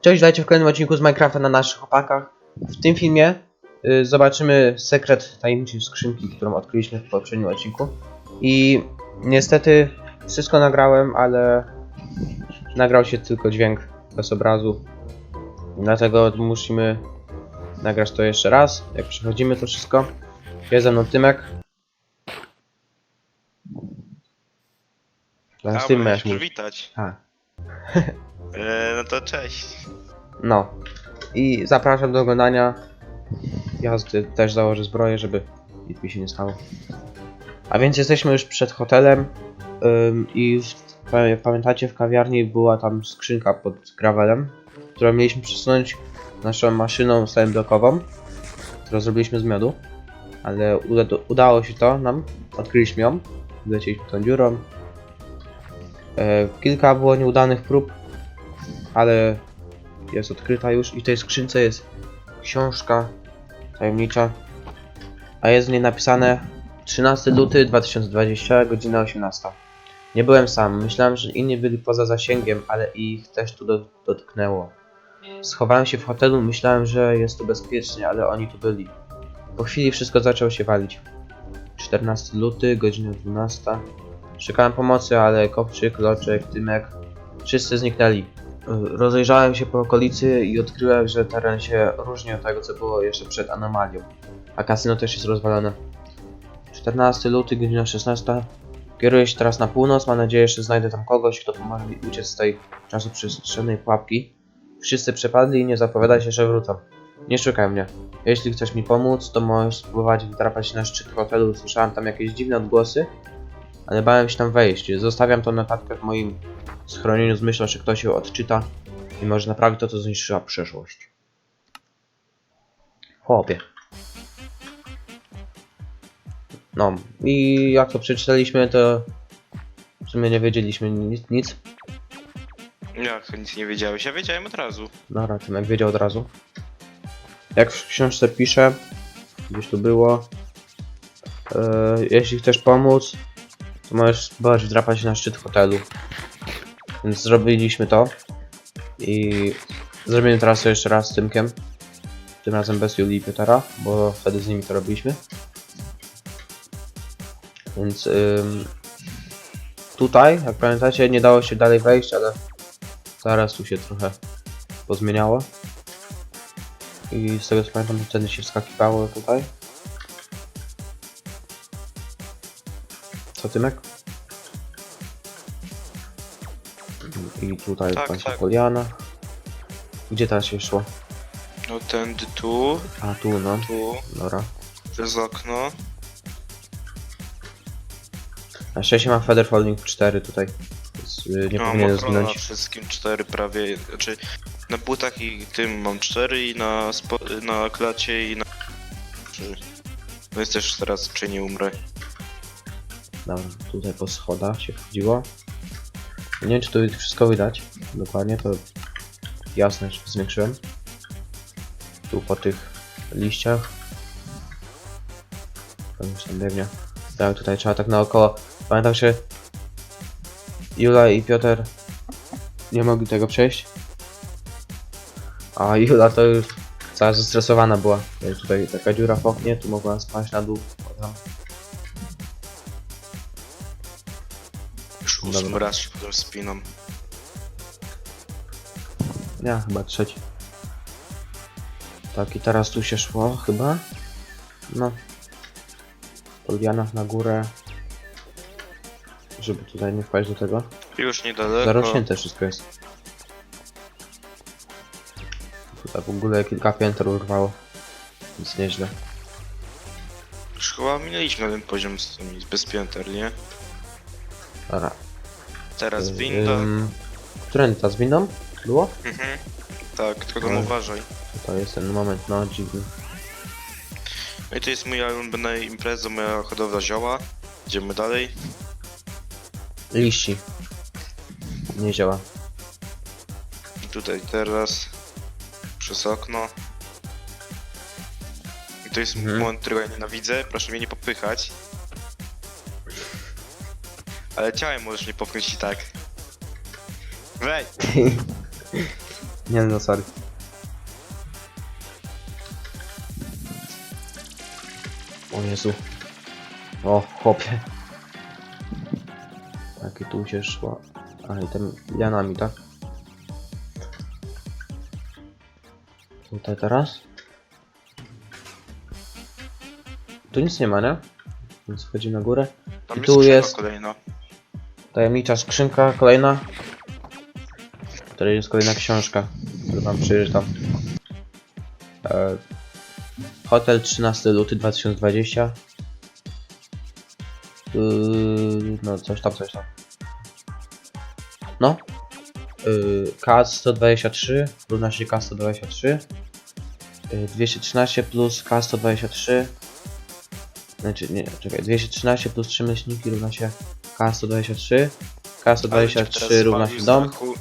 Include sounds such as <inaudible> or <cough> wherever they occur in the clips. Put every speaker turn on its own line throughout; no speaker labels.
Cześć, dajcie w kolejnym odcinku z Minecrafta na naszych opakach. W tym filmie y, zobaczymy sekret tajemniczej skrzynki, którą odkryliśmy w poprzednim odcinku. I niestety wszystko nagrałem, ale nagrał się tylko dźwięk bez obrazu. Dlatego musimy nagrać to jeszcze raz, jak przechodzimy to wszystko. Jest ze mną Tymek. Zaraz
A,
Ty mówić.
przywitać.
A,
E, no to cześć.
No. I zapraszam do oglądania jazdy. Też założę zbroję, żeby nic mi się nie stało. A więc jesteśmy już przed hotelem ym, i w, pa- pamiętacie w kawiarni była tam skrzynka pod gravelem, którą mieliśmy przesunąć naszą maszyną blokową, którą zrobiliśmy z miodu. Ale uda, udało się to nam, odkryliśmy ją, wlecieliśmy tą dziurą. E, kilka było nieudanych prób, ale jest odkryta już i w tej skrzynce jest książka tajemnicza, a jest w niej napisane 13 luty 2020, godzina 18. Nie byłem sam, myślałem, że inni byli poza zasięgiem, ale ich też tu do, dotknęło. Schowałem się w hotelu, myślałem, że jest tu bezpiecznie, ale oni tu byli. Po chwili wszystko zaczęło się walić. 14 luty, godzina 12. Szukałem pomocy, ale Kopczyk, Loczek, Tymek, wszyscy zniknęli. Rozejrzałem się po okolicy i odkryłem, że teren się różni od tego, co było jeszcze przed anomalią. A kasyno też jest rozwalone. 14 luty, godzina 16. Kieruję się teraz na północ. Mam nadzieję, że znajdę tam kogoś, kto pomoże mi uciec z tej czasoprzestrzennej pułapki. Wszyscy przepadli i nie zapowiada się, że wrócą. Nie szukaj mnie. Jeśli chcesz mi pomóc, to możesz spróbować wdrapać się na szczyt hotelu. Słyszałem tam jakieś dziwne odgłosy, ale bałem się tam wejść. Zostawiam tą notatkę w moim schronieniu z myślą, że ktoś ją odczyta i może naprawi to, co zniszczyła przeszłość. Chłopie. No, i jak to przeczytaliśmy, to w sumie nie wiedzieliśmy nic. nic.
Jak to nic nie wiedziałeś? Ja wiedziałem od razu.
Dobra, Tymek wiedział od razu. Jak w książce pisze, gdzieś tu było, e, jeśli chcesz pomóc, to możesz spróbować wdrapać na szczyt hotelu. Więc zrobiliśmy to. I zrobimy teraz to jeszcze raz z Tymkiem. Tym razem bez Julii i Piotara, bo wtedy z nimi to robiliśmy. Więc ym, tutaj, jak pamiętacie, nie dało się dalej wejść, ale zaraz tu się trochę pozmieniało. I z tego co pamiętam, wtedy się wskakiwało tutaj. Co Tymek? I tutaj
Tak,
tak,
tak.
Poliana. Gdzie teraz się szło?
No tędy tu,
A tu no,
tu,
dobra.
przez okno.
Na szczęście mam Feather Falling 4 tutaj. Więc y, nie
mam
powinienem
ochronę na
zginąć.
wszystkim cztery prawie, znaczy na butach i tym mam cztery i na, spo, na klacie i na... Czy... No jest też teraz, czy nie umrę.
Dobra, tutaj po schodach się wchodziło. Nie wiem czy tu wszystko widać. Dokładnie, to jasność zwiększyłem. Tu po tych liściach. Biegnie. Tak, tutaj trzeba tak naokoło. Pamiętam się. Jula i Piotr nie mogli tego przejść. A Jula to już cała zestresowana była. Tutaj taka dziura w oknie, tu mogła spaść na dół.
Już
Dobra.
ósmy raz się potem spinam.
Ja chyba trzeci. Tak i teraz tu się szło chyba. No. Po lianach na górę. Żeby tutaj nie wpaść do tego.
Już niedaleko.
Zarośnięte wszystko jest. Tutaj w ogóle kilka pięter urwało. Więc nieźle.
Już chyba minęliśmy ten poziom z tymi, bez pięter, nie?
Dobra.
Teraz winda.
Ym, Którędy ta z windą? Było?
Mhm. Tak, tylko tam
Ale-
uważaj.
To jest ten moment, no dziwny.
No i to jest moja ulubiona impreza, moja hodowla zioła. Idziemy dalej.
Liści. Nie działa.
I tutaj teraz przez okno. I to jest
Mhm.
moment, którego ja nienawidzę. Proszę mnie nie popychać. Ale ciałem możesz mnie popchnąć i tak. Wej! <laughs>
Nie no, sorry. O Jezu. O, chłopie. Jakie tu się szło. A i tym lianami, tak? Tutaj teraz. Tu nic nie ma, nie? Więc wchodzi na górę.
Tam
I tu jest-
kolejna.
Tajemnicza skrzynka kolejna. W której jest kolejna książka, którą wam przeczytam. E, Hotel 13 luty 2020. Yy, no coś tam, coś tam. No. Yy, K123 równa się K123. Yy, 213 plus K123. Znaczy, nie, czekaj, 213 plus 3 myślniki równa się K123.
Ale cię
K123
teraz
równa się dom.
dachu.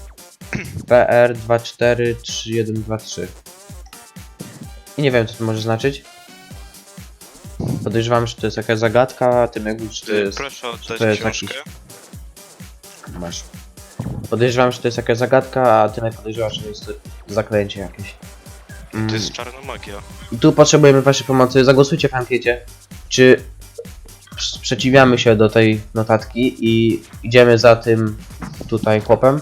<clears throat>
PR243123. I nie wiem co to może znaczyć. Podejrzewam, że to jest jakaś zagadka, a ty jak mówisz, że to jest...
Proszę oddać
to jest
książkę.
jakiś- Masz. Podejrzewam, że to jest jakaś zagadka, a ty jak podejrzewasz, że jest to zaklęcie jakieś. Mm.
To jest czarna magia.
Tu potrzebujemy waszej pomocy. Zagłosujcie w ankiecie, czy sprzeciwiamy się do tej notatki i idziemy za tym tutaj chłopem.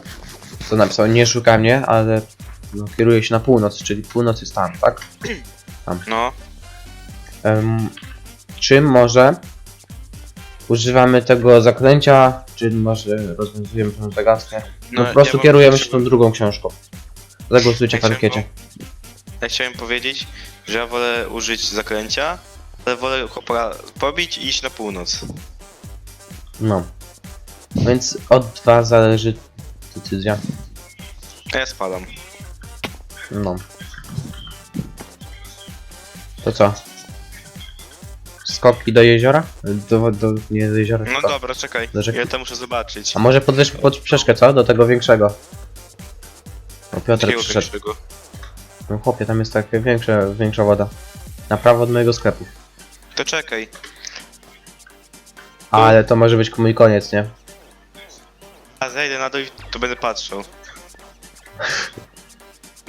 Co napisał, nie szuka mnie, ale no, kieruje się na północ, czyli północ jest tam, tak?
No,
Em, czy może używamy tego zaklęcia, czy może rozwiązujemy tę zagadkę? No,
no
po prostu
ja mam-
kierujemy się tą drugą książką. Zagłosujcie
Ja
w ankiecie.
chciałem, ja chciałem powiedzieć, że ja wolę użyć zaklęcia, ale wolę chłopa pobić i iść na północ.
No. Więc od was zależy decyzja.
A ja spalam.
No. To co? Skoki do jeziora? Do, do, nie do jeziora,
No
tylko.
dobra, czekaj.
Do rzeki?
Ja to muszę zobaczyć.
A może podwyż pod przeszkę, co? Do tego większego. O, Piotr
Takiego
przyszedł.
pierwszego.
No chłopie, tam jest taka większa, większa woda. Na prawo od mojego sklepu.
To czekaj.
Ale to może być mój koniec, nie?
A zejdę na dół i to będę patrzył. <laughs>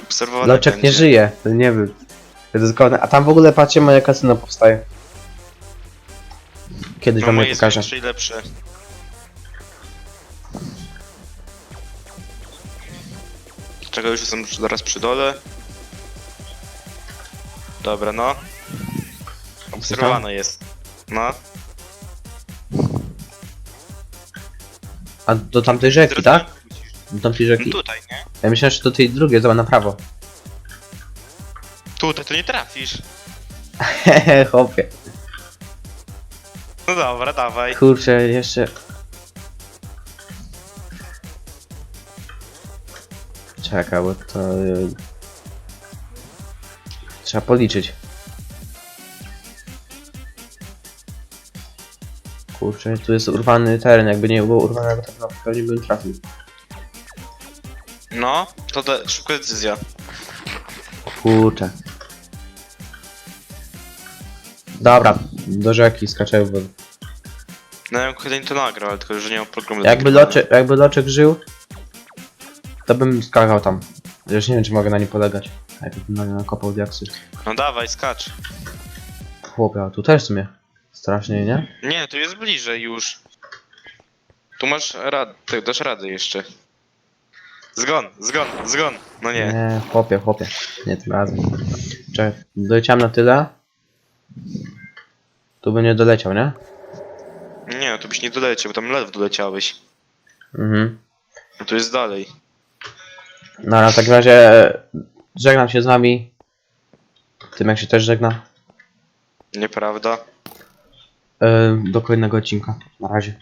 Obserwowane
Loczek
będzie.
nie żyje, to nie wiem. Koniec. A tam w ogóle patrzcie, moje kasyno powstaje. Kiedyś
No
wam je
jest
pokażę.
większe i lepsze. Czego już jestem zaraz przy dole. Dobra, no. Obserwowane jest. No.
A do tamtej rzeki, tak? Do tamtej rzeki.
No tutaj, nie?
Ja myślałem, że to tej drugiej, zobacz na prawo.
Tutaj to nie trafisz.
Hehe, <laughs> chłopie.
No dobra, dawaj.
Kurczę, jeszcze... Czekaj, bo to... y, Trzeba policzyć. Kurczę, tu jest urwany teren, jakby nie było urwanego terenu, pewnie bym trafił.
No, to da, szybka decyzja.
Kurczę. Dobra, do rzeki skaczę, bo
No ja bym kiedyś to nagrał, ale tylko że nie mam programu do
jakby
nagrywania.
Loczek, jakby Loczek żył, to bym skakał tam. Już nie wiem, czy mogę na nim polegać. Jakbym na nią nakopał diaksy.
No dawaj, skacz.
Chłopie, a tu też w sumie. Strasznie, nie?
Nie, tu jest bliżej już. Tu masz rad, ty dasz rady jeszcze. Zgon, zgon, zgon. No nie.
Nie, chłopie, chłopie. Nie tym razem. Czekaj, doleciałem na tyle. Tu by nie doleciał, nie?
Nie, tu byś nie doleciał, bo tam ledwo doleciałeś.
Mhm.
No tu jest dalej.
No ale w takim razie e, żegnam się z wami. Tym jak się też żegna.
Nieprawda?
E, do kolejnego odcinka. Na razie.